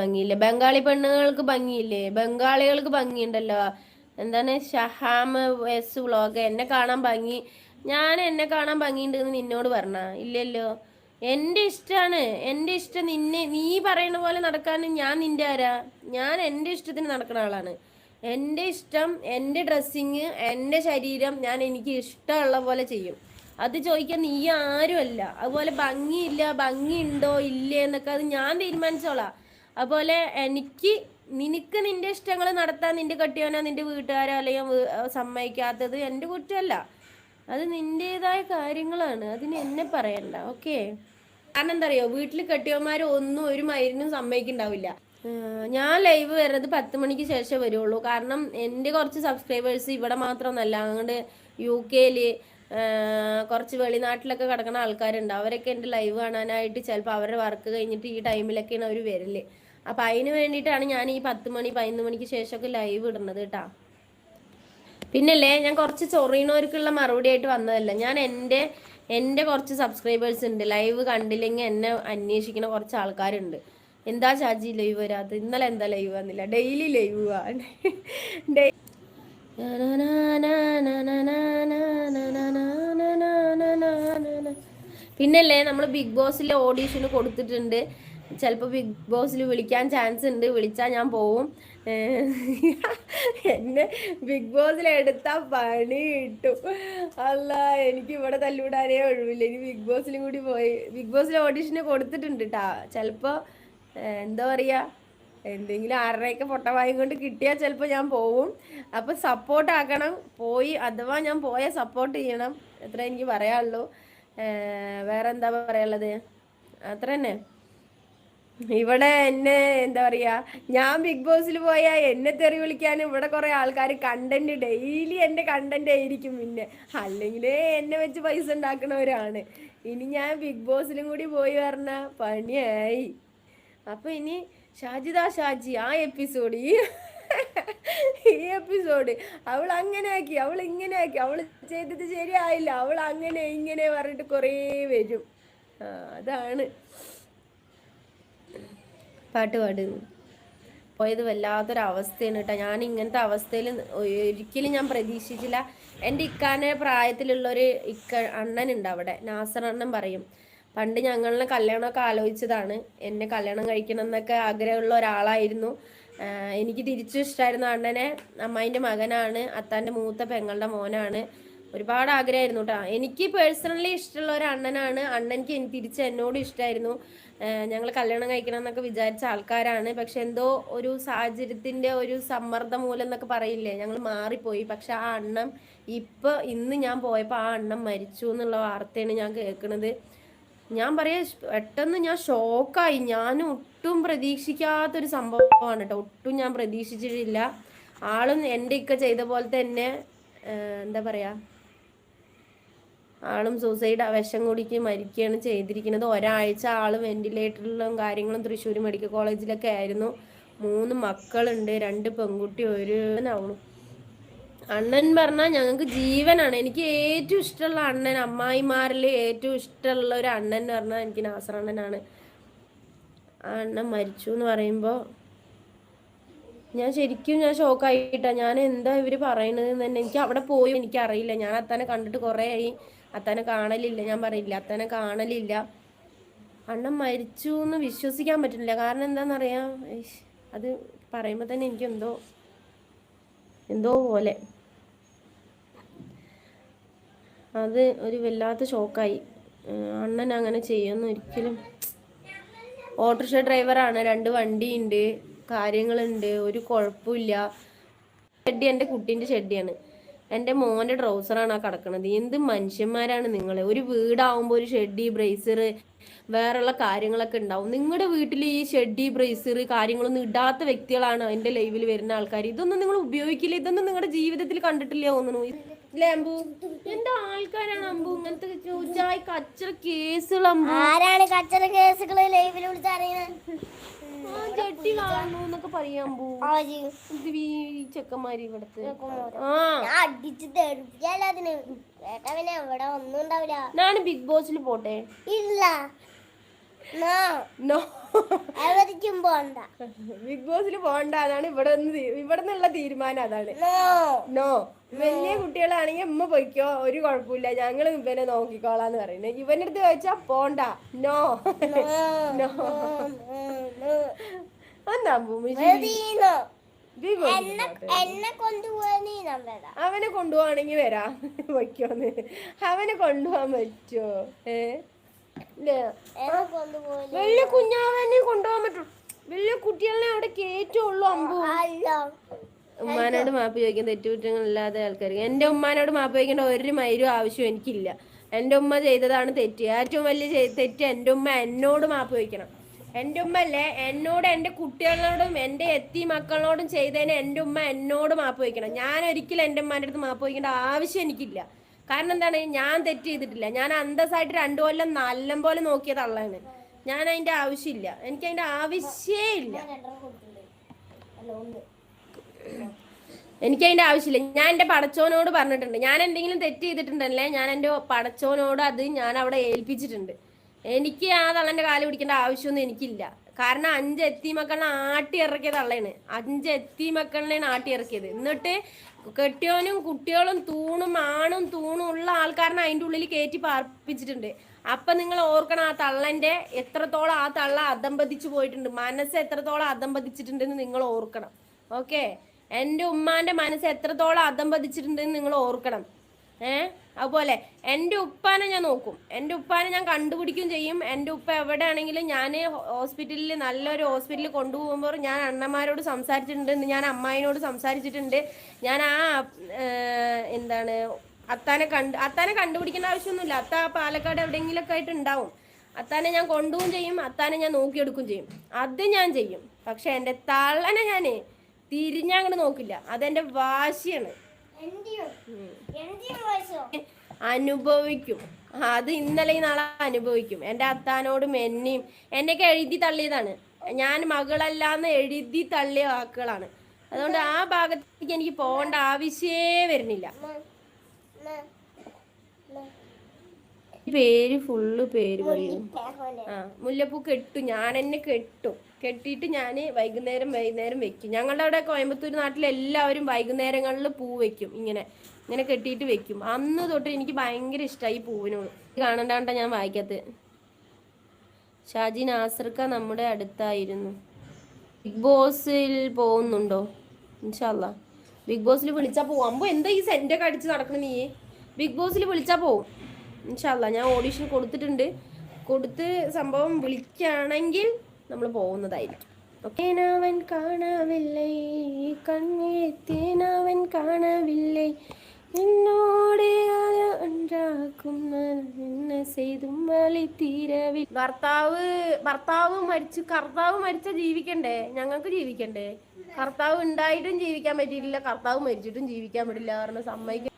ഭംഗിയില്ലേ? ബംഗാളി പെണ്ണുങ്ങൾക്ക് ഭംഗിയില്ലേ? ബംഗാളികൾക്ക് ഭംഗിയുണ്ടല്ലോ. എന്താണ്? Shaham S vlog. എന്നെ കാണാൻ ഭംഗി. ഞാൻ എന്നെ കാണാൻ ഭംഗിയുണ്ടെന്ന് നിന്നോട് പറഞ്ഞ? ഇല്ലല്ലോ. എന്റെ ഇഷ്ടമാണ് എന്റെ ഇഷ്ടം നിന്നെ നീ പറയുന്ന പോലെ നടക്കാൻ ഞാൻ നിന്റെ ആരാ? ഞാൻ എന്റെ ഇഷ്ടത്തിന് നടക്കുന്ന ആളാണ്. എന്റെ ഇഷ്ടം എന്റെ ഡ്രസ്സിങ് എന്റെ ശരീരം ഞാൻ എനിക്ക് ഇഷ്ടമുള്ള പോലെ ചെയ്യും. അത് ചോദിക്കാൻ നീ ആരുമല്ല. അതുപോലെ ഭംഗിയില്ല ഭംഗിയുണ്ടോ ഇല്ലേ എന്നൊക്കെ അത് ഞാൻ തീരുമാനിച്ചോളാം. അതുപോലെ എനിക്ക് നിനക്ക് നിന്റെ ഇഷ്ടങ്ങൾ നടത്താൻ നിന്റെ കെട്ടിയവനോ നിന്റെ വീട്ടുകാരോ അല്ലെങ്കിൽ സമ്മതിക്കാത്തത് എന്റെ കുറ്റമല്ല. അത് നിന്റേതായ കാര്യങ്ങളാണ്. അതിന് എന്നെ പറയണ്ട. ഓക്കെ? കാരണം എന്താ അറിയോ വീട്ടിൽ കെട്ടിയവന്മാർ ഒന്നും ഒരു മരുന്നും സമ്മതിക്കുണ്ടാവില്ല ഞാൻ ലൈവ് വരുന്നത് പത്ത് മണിക്ക് ശേഷം വരുള്ളൂ. കാരണം എന്റെ കുറച്ച് സബ്സ്ക്രൈബേഴ്സ് ഇവിടെ മാത്രമൊന്നല്ല. അങ്ങോട്ട് യു കെയിൽ കുറച്ച് വെളിനാട്ടിലൊക്കെ കിടക്കുന്ന ആൾക്കാരുണ്ട്. അവരൊക്കെ എന്റെ ലൈവ് കാണാനായിട്ട് ചിലപ്പോൾ അവരുടെ വർക്ക് കഴിഞ്ഞിട്ട് ഈ ടൈമിലൊക്കെയാണ് അവർ വരൽ. അപ്പം അതിന് വേണ്ടിയിട്ടാണ് ഞാൻ ഈ പത്ത് മണി പതിനൊന്ന് മണിക്ക് ശേഷമൊക്കെ ലൈവ് ഇടുന്നത് കേട്ടോ. പിന്നല്ലേ ഞാൻ കുറച്ച് ചൊറിയണവർക്കുള്ള മറുപടി ആയിട്ട് വന്നതല്ല. ഞാൻ എന്റെ എന്റെ കുറച്ച് സബ്സ്ക്രൈബേഴ്സ് ഉണ്ട്. ലൈവ് കണ്ടില്ലെങ്കിൽ എന്നെ അന്വേഷിക്കുന്ന കുറച്ച് ആൾക്കാരുണ്ട്. എന്താ ചാജി ലൈവ് വരാത്തത്? ഇന്നലെ എന്താ ലൈവ് വന്നില്ല? ഡെയിലി ലൈവ് പിന്നല്ലേ നമ്മൾ ബിഗ് ബോസിലെ ഓഡീഷന് കൊടുത്തിട്ടുണ്ട്. ചിലപ്പോൾ ബിഗ് ബോസിൽ വിളിക്കാൻ ചാൻസ് ഉണ്ട് വിളിച്ചാൽ ഞാൻ പോവും. എന്നെ ബിഗ് ബോസിൽ എടുത്താൽ പണി കിട്ടും. അല്ല എനിക്ക് ഇവിടെ തല്ലുവിടാനേ ഒഴിവില്ല. ഇനി ബിഗ് ബോസിലും കൂടി പോയി ബിഗ് ബോസിൽ ഓഡീഷന് കൊടുത്തിട്ടുണ്ട് കേട്ടാ ചിലപ്പോൾ എന്താ പറയുക എന്തെങ്കിലും ആരുടെയൊക്കെ വായി കൊണ്ട് കിട്ടിയാൽ ചിലപ്പോൾ ഞാൻ പോവും. അപ്പോൾ സപ്പോർട്ട് ആക്കണം. പോയി അഥവാ ഞാൻ പോയ സപ്പോർട്ട് ചെയ്യണം. എത്ര എനിക്ക് പറയാനുള്ളൂ. വേറെ എന്താ പറയാനുള്ളത്? അത്ര തന്നെ ഇവിടെ എന്നെ എന്താ പറയാ ഞാൻ ബിഗ് ബോസിൽ പോയാൽ എന്നെ തെറി വിളിക്കാനും ഇവിടെ കുറെ ആൾക്കാർ കണ്ടന്റ് ഡെയിലി എന്റെ കണ്ടന്റ് ആയിരിക്കും പിന്നെ. അല്ലെങ്കിൽ എന്നെ വെച്ച് പൈസ ഉണ്ടാക്കണവരാണ്. ഇനി ഞാൻ ബിഗ് ബോസിലും കൂടി പോയി പറഞ്ഞ പണിയായി. അപ്പൊ ഇനി ഷാജിദ ഷാജി ആ എപ്പിസോഡ് ഈ ഈ എപ്പിസോഡ് അവൾ അങ്ങനെ ആക്കി അവൾ ഇങ്ങനെ ആക്കി അവൾ ചെയ്തത് ശരിയായില്ല അവൾ അങ്ങനെ ഇങ്ങനെ പറഞ്ഞിട്ട് കുറേ വരും. അതാണ്. പാട്ട് പാടുന്നു. പോയത് വല്ലാത്തൊരവസ്ഥയാണ് കേട്ടോ. ഞാൻ ഇങ്ങനത്തെ അവസ്ഥയിൽ ഒരിക്കലും ഞാൻ പ്രതീക്ഷിച്ചില്ല. എന്റെ ഇക്കാനെ പ്രായത്തിലുള്ളൊരു ഇക്ക അണ്ണനുണ്ട് അവിടെ. നാസർ അണ്ണൻ പറയും. പണ്ട് ഞങ്ങളെ കല്യാണമൊക്കെ ആലോചിച്ചതാണ്. എന്നെ കല്യാണം കഴിക്കണം എന്നൊക്കെ ആഗ്രഹമുള്ള ഒരാളായിരുന്നു. എനിക്ക് തിരിച്ചു ഇഷ്ടമായിരുന്നു അണ്ണനെ. അമ്മായിന്റെ മകനാണ്. അത്താന്റെ മൂത്ത പെങ്ങളുടെ മോനാണ്. ഒരുപാട് ആഗ്രഹമായിരുന്നു കേട്ടോ. എനിക്ക് പേഴ്സണലി ഇഷ്ടമുള്ള ഒരു അണ്ണനാണ്. അണ്ണനിക്ക് എനി- തിരിച്ച് എന്നോട് ഇഷ്ടമായിരുന്നു ഞങ്ങൾ കല്യാണം കഴിക്കണം എന്നൊക്കെ വിചാരിച്ച ആൾക്കാരാണ്. പക്ഷെ എന്തോ ഒരു സാഹചര്യത്തിന്റെ ഒരു സമ്മർദ്ദം മൂലം എന്നൊക്കെ പറയില്ലേ ഞങ്ങൾ മാറിപ്പോയി. പക്ഷെ ആ അണ്ണൻ ഇപ്പൊ ഇന്ന് ഞാൻ പോയപ്പോൾ ആ അണ്ണൻ മരിച്ചു എന്നുള്ള വാർത്തയാണ് ഞാൻ കേൾക്കുന്നത് ഞാൻ പറയാ പെട്ടെന്ന് ഞാൻ ഷോക്കായി. ഞാൻ ഒട്ടും പ്രതീക്ഷിക്കാത്തൊരു സംഭവമാണ് കേട്ടോ. ഒട്ടും ഞാൻ പ്രതീക്ഷിച്ചിട്ടില്ല. ആളും എന്റെ ഇക്ക ചെയ്ത പോലെ തന്നെ എന്താ പറയാ ആളും സൂസൈഡ് വിഷം കുടിക്ക് മരിക്കുകയാണ് ചെയ്തിരിക്കുന്നത്. ഒരാഴ്ച ആൾ വെന്റിലേറ്ററിലും കാര്യങ്ങളും തൃശ്ശൂർ മെഡിക്കൽ കോളേജിലൊക്കെ ആയിരുന്നു. മൂന്ന് മക്കളുണ്ട് രണ്ട് പെൺകുട്ടി ഒരു ആവണു അണ്ണൻ പറഞ്ഞാൽ ഞങ്ങൾക്ക് ജീവനാണ്. എനിക്ക് ഏറ്റവും ഇഷ്ടമുള്ള അണ്ണൻ അമ്മായിമാരിൽ ഏറ്റവും ഇഷ്ടമുള്ള ഒരു അണ്ണൻ എന്ന് പറഞ്ഞാൽ എനിക്ക് നാസർ അണ്ണനാണ്. ആ അണ്ണൻ മരിച്ചു എന്ന് പറയുമ്പോൾ ഞാൻ ശരിക്കും ഞാൻ ഷോക്കായിട്ടാണ് ഞാൻ എന്താ ഇവർ പറയണതെന്ന് തന്നെ എനിക്ക് അവിടെ പോയി എനിക്കറിയില്ല. ഞാൻ അത്താനെ കണ്ടിട്ട് കുറേ ആയി. അത്താനെ കാണലില്ല. ഞാൻ പറയില്ല അത്തനെ കാണലില്ല. അണ്ണൻ മരിച്ചു എന്ന് വിശ്വസിക്കാൻ പറ്റില്ല കാരണം എന്താണെന്നറിയാം അത് പറയുമ്പോൾ തന്നെ എനിക്ക് എന്തോ എന്തോ പോലെ. അത് ഒരു വല്ലാത്ത ഷോക്കായി. അണ്ണൻ അങ്ങനെ ചെയ്യുമെന്ന് ഒരിക്കലും. ഓട്ടോറിക്ഷ ഡ്രൈവറാണ്. രണ്ട് വണ്ടിയുണ്ട് കാര്യങ്ങളുണ്ട് ഒരു കുഴപ്പമില്ല. ഷെഡ്ഡി എന്റെ കുട്ടീന്റെ ഷെഡ്ഡിയാണ് എന്റെ മോന്റെ ട്രൗസറാണ് ആ കിടക്കണത്. എന്ത് മനുഷ്യന്മാരാണ് നിങ്ങൾ ഒരു വീടാവുമ്പോൾ ഒരു ഷെഡി ബ്രേസർ വേറെയുള്ള കാര്യങ്ങളൊക്കെ ഉണ്ടാവും. നിങ്ങളുടെ വീട്ടിൽ ഈ ഷെഡി ബ്രേസർ കാര്യങ്ങളൊന്നും ഇടാത്ത വ്യക്തികളാണ് എന്റെ ലൈവിൽ വരുന്ന ആൾക്കാർ ഇതൊന്നും നിങ്ങൾ ഉപയോഗിക്കില്ല. ഇതൊന്നും നിങ്ങളുടെ ജീവിതത്തിൽ കണ്ടിട്ടില്ല തോന്നുന്നു. ഇല്ലേ അമ്പു? എന്താ ആൾക്കാരാണ് അമ്പു? ഇങ്ങനത്തെ ചോദിച്ചായി കച്ചറ കേസുകൾ അമ്പു. ആരാണ് കച്ചറ കേസുകൾ ലൈവിൽ വിളിച്ചറിയുന്നത് ആ ചെട്ടി കാണുന്നു എന്നൊക്കെ പറയാൻ അമ്പു. ആര് ഇത് ഈ ചെക്കന്മാര് ഇവിടുത്തെ. ആ. ഞാൻ അടിച്ച് തെറിപ്പിക്കല്ല അതിന്. ഏട്ടാ പിന്നെ ഇവിടെ ഒന്നും ഉണ്ടാവില്ല. ഞാൻ ബിഗ് ബോസിൽ പോട്ടെ? ഇല്ല. നാ. പോണ്ട. ബിഗ് ബോസിൽ പോണ്ട അതാണ് ഇവിടെ നിന്ന് ഇവിടെ നിന്നുള്ള തീരുമാനം അതാണ്. നോ. വലിയ കുട്ടികളാണെങ്കിൽ ഉമ്മ പൊയ്ക്കോ ഒരു കുഴപ്പമില്ല. ഞങ്ങൾ ഇവനെ നോക്കിക്കോളാന്ന് പറയുന്നത്. ഇവന്റെ അടുത്ത് ചോദിച്ചാ പോണ്ട. നോ. നോ. എന്താ ഭൂമി അവനെ കൊണ്ടുപോവാണെങ്കി വരാം. വയ്ക്കോന്ന് അവനെ കൊണ്ടുപോവാൻ പറ്റുമോ? ഏ? വലിയ കുഞ്ഞാവനെ കൊണ്ടുപോകാൻ പറ്റും. കേറ്റുള്ളൂ അമ്പു. ഉമ്മാനോട് മാപ്പ് ചോദിക്കാൻ തെറ്റുകുറ്റങ്ങളില്ലാത്ത ആൾക്കാർക്ക് എന്റെ ഉമ്മാനോട് മാപ്പ് ചോദിക്കേണ്ട ഒരു മൈരും ആവശ്യം എനിക്കില്ല. എന്റെ ഉമ്മ ചെയ്തതാണ് തെറ്റ്. ഏറ്റവും വലിയ തെറ്റ് എന്റെ ഉമ്മ എന്നോട് മാപ്പ് ചോദിക്കണം. എന്റെ ഉമ്മ അല്ലേ? എന്നോട് എന്റെ കുട്ടികളോടും എന്റെ എത്തി മക്കളോടും ചെയ്തതിന് എന്റെ ഉമ്മ എന്നോട് മാപ്പ് ചോദിക്കണം. ഞാൻ ഒരിക്കലും എന്റെ ഉമ്മാന്റെ അടുത്ത് മാപ്പ് ചോദിക്കേണ്ട ആവശ്യം എനിക്കില്ല. കാരണം എന്താണ്? ഞാൻ തെറ്റ് ചെയ്തിട്ടില്ല. ഞാൻ അന്തസ്സായിട്ട് രണ്ടു കൊല്ലം നല്ല പോലെ നോക്കിയ തള്ളാണ് ഞാൻ അതിന്റെ ആവശ്യമില്ല എനിക്ക് അതിന്റെ ആവശ്യമേ ഇല്ല എനിക്ക് അതിന്റെ ആവശ്യമില്ല. ഞാൻ എന്റെ പടച്ചോനോട് പറഞ്ഞിട്ടുണ്ട്. ഞാൻ എന്തെങ്കിലും തെറ്റ് ചെയ്തിട്ടുണ്ടല്ലേ ഞാൻ എന്റെ പടച്ചോനോട് അത് ഞാൻ അവിടെ ഏൽപ്പിച്ചിട്ടുണ്ട്. എനിക്ക് ആ തള്ളന്റെ കാൽ പിടിക്കേണ്ട ആവശ്യമൊന്നും എനിക്കില്ല. കാരണം അഞ്ച് എത്തി മക്കളെ ആട്ടി ഇറക്കിയ തള്ളയാണ്. അഞ്ച് എത്തി മക്കളിനെയാണ് ആട്ടി ഇറക്കിയത്. എന്നിട്ട് കെട്ടിയോനും കുട്ടികളും തൂണും ആണും തൂണും ഉള്ള ആൾക്കാരനെ അതിന്റെ ഉള്ളിൽ കയറ്റി പാർപ്പിച്ചിട്ടുണ്ട്. അപ്പൊ നിങ്ങൾ ഓർക്കണം ആ തള്ളന്റെ എത്രത്തോളം ആ തള്ള അതമ്പതിച്ചു പോയിട്ടുണ്ട്. മനസ്സ് എത്രത്തോളം അതമ്പതിച്ചിട്ടുണ്ടെന്ന് നിങ്ങൾ ഓർക്കണം. ഓക്കെ? എന്റെ ഉമ്മാന്റെ മനസ്സ് എത്രത്തോളം അതമ്പതിച്ചിട്ടുണ്ടെന്ന് നിങ്ങൾ ഓർക്കണം. ഏ? അതുപോലെ എന്റെ ഉപ്പാനെ ഞാൻ നോക്കും. എന്റെ ഉപ്പാനെ ഞാൻ കണ്ടുപിടിക്കും ചെയ്യും. എന്റെ ഉപ്പ എവിടെയാണെങ്കിലും ഞാൻ ഹോസ്പിറ്റലിൽ നല്ലൊരു ഹോസ്പിറ്റലിൽ കൊണ്ടുപോകുമ്പോൾ ഞാൻ അണ്ണന്മാരോട് സംസാരിച്ചിട്ടുണ്ട്. ഞാൻ അമ്മായിനോട് സംസാരിച്ചിട്ടുണ്ട്. ഞാൻ ആ എന്താണ് അത്താനെ കണ്ട് അത്താനെ കണ്ടുപിടിക്കേണ്ട ആവശ്യമൊന്നുമില്ല. അത്ത പാലക്കാട് എവിടെയെങ്കിലൊക്കെ ആയിട്ട് ഉണ്ടാവും. അത്താനെ ഞാൻ കൊണ്ടുപോകും ചെയ്യും അത്താനെ ഞാൻ നോക്കിയെടുക്കും ചെയ്യും. അത് ഞാൻ ചെയ്യും. പക്ഷെ എന്റെ തള്ളനെ ഞാൻ തിരിഞ്ഞങ്ങോട്ട് നോക്കില്ല. അതെന്റെ വാശിയാണ്. അനുഭവിക്കും. അത് ഇന്നലെ നാളെ അനുഭവിക്കും. എന്റെ അത്താനോട് എന്നെയും എന്നെയൊക്കെ എഴുതി തള്ളിയതാണ്. ഞാൻ മകളല്ലാന്ന് എഴുതി തള്ളിയ വാക്കുകളാണ്. അതുകൊണ്ട് ആ ഭാഗത്തേക്ക് എനിക്ക് പോകേണ്ട ആവശ്യമേ വരുന്നില്ല. പേര് ഫുള്ള് പേര് പറയും. ആ മുല്ലപ്പൂ കെട്ടു. ഞാൻ എന്നെ കെട്ടും. കെട്ടിയിട്ട് ഞാൻ വൈകുന്നേരം വൈകുന്നേരം വെക്കും. ഞങ്ങളുടെ അവിടെ കോയമ്പത്തൂർ നാട്ടിൽ എല്ലാവരും വൈകുന്നേരങ്ങളിൽ പൂ വെക്കും. ഇങ്ങനെ ഇങ്ങനെ കെട്ടിയിട്ട് വെക്കും. അന്ന് തൊട്ട് എനിക്ക് ഭയങ്കര ഇഷ്ടമായി ഈ പൂവിനോട്. കാണണ്ടാണ്ട ഞാൻ വായിക്കാത്ത. ഷാജി നാസർക്ക നമ്മുടെ അടുത്തായിരുന്നു. ബിഗ് ബോസിൽ പോകുന്നുണ്ടോ? ഇൻഷാല്ല ബിഗ് ബോസിൽ വിളിച്ചാൽ പോവും. അമ്പോ എന്താ ഈ സെന്റൊക്കെ അടിച്ച് നടക്കണ നീ? ബിഗ് ബോസിൽ വിളിച്ചാൽ പോവും. ഇൻഷാല്ല ഞാൻ ഓഡീഷൻ കൊടുത്തിട്ടുണ്ട്. കൊടുത്ത് സംഭവം വിളിക്കുകയാണെങ്കിൽ നമ്മൾ പോകുന്നതായിരിക്കും. ഓക്കേനവൻ കാണാവില്ലേ? കണ്ണെഴുത്തേനവൻ കാണാവില്ലേ? ഭർത്താവ് ഭർത്താവ് മരിച്ചു കർത്താവ് മരിച്ച ജീവിക്കണ്ടേ? ഞങ്ങൾക്ക് ജീവിക്കണ്ടേ? കർത്താവ് ഉണ്ടായിട്ടും ജീവിക്കാൻ പറ്റിയിട്ടില്ല കർത്താവ് മരിച്ചിട്ടും ജീവിക്കാൻ പറ്റില്ല കാരണം സമ്മതിക്ക